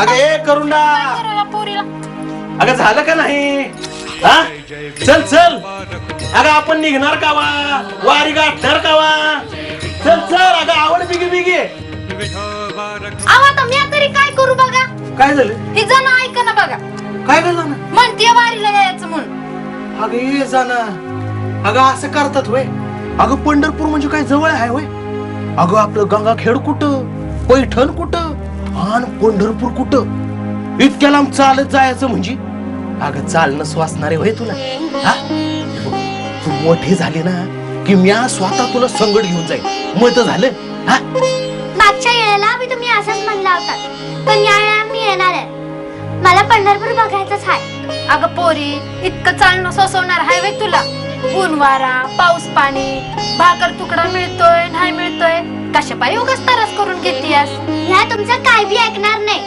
अगं ए करुणा. करायला पोरीला अगं झालं का नाही? हा? चल चल. अगं आपण निघणार का वा वारी गाठणार का वा चल चल अगं आवड बिगी बिगी. अहो आता मी तरी काय करू बघा? काय झालं? ही जण ऐका ना बघा. काय झालं ना? म्हणते वारीला यायचं म्हणून. अगं ये जाना अगं असं करतात होय. अगं पंढरपूर म्हणजे काय जवळ आहे होय. अगं आपलं गंगाखेड कुठं? पैठण कुठं? आणि पंढरपूर कुठं? इतक्या लांब चालत जायचं म्हणजे? अगं चालणं स्वासणारे होय तुला. हा? तू मोठी झाली ना की म्या स्वतः तुला संगड घेऊन जाईल मत झालं. हा? मागच्या वेळेला मी तुम्ही असंच म्हणला होता पण या वेळेला मी येणार आहे. मला पंढरपूर बघायचंच आहे अगं पोरी इतकं चालणं सोसवणार हाय वे तुला. ऊन वारा पाऊस पाणी भाकर तुकडा मिळतोय. कशा पायी उगाच तरस करून घेतीयास? ह्या तुमचं काय बी ऐकणार नाही.